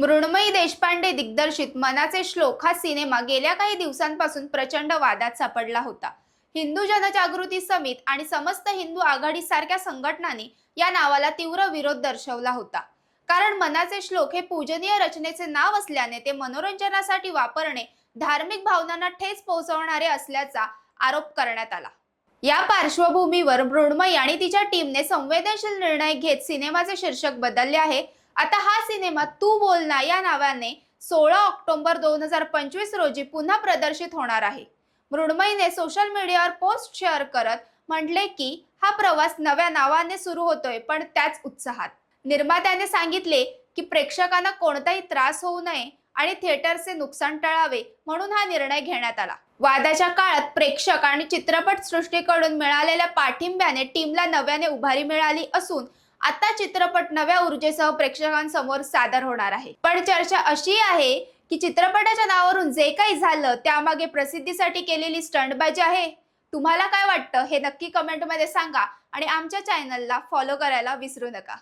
मृण्मयी देशपांडे दिग्दर्शित मनाचे श्लोक हा सिनेमा गेल्या काही दिवसांपासून प्रचंड वादात सापडला होता. हिंदू जनजागृती समित आणि समस्त हिंदू आघाडी सारख्या संघटनांनी या नावाला तीव्र विरोध दर्शवला होता. कारण मनाचे श्लोक हे पूजनीय रचनेचे नाव असल्याने ते मनोरंजनासाठी वापरणे धार्मिक भावनांना ठेच पोहोचवणारे असल्याचा आरोप करण्यात आला. या पार्श्वभूमीवर मृण्मयी आणि तिच्या टीमने संवेदनशील निर्णय घेत सिनेमाचे शीर्षक बदलले आहे. आता हा सिनेमा तू बोलना या नावाने सोळा ऑक्टोबर दोन हजार पंचवीस रोजी पुन्हा प्रदर्शित होणार आहे. मृण्मयीने सोशल मीडियावर पोस्ट शेअर करत म्हटले की हा प्रवास नव्या नावाने सुरू होतोय पण त्याच उत्साहात. निर्मात्याने सांगितले की प्रेक्षकांना कोणताही त्रास होऊ नये आणि थिएटरचे नुकसान टळावे म्हणून हा निर्णय घेण्यात आला. वादाच्या काळात प्रेक्षक आणि चित्रपट सृष्टीकडून मिळालेल्या पाठिंब्याने टीमला नव्याने उभारी मिळाली असून आता चित्रपट नव्या ऊर्जेसह प्रेक्षकांसमोर सादर होणार आहे. पण चर्चा अशी आहे की चित्रपटाच्या नावावरून जे काही झालं त्यामागे प्रसिद्धीसाठी केलेली स्टंटबाजी आहे. तुम्हाला काय वाटतं? हे नक्की कमेंटमध्ये सांगा आणि आमच्या चॅनलला फॉलो करायला विसरू नका.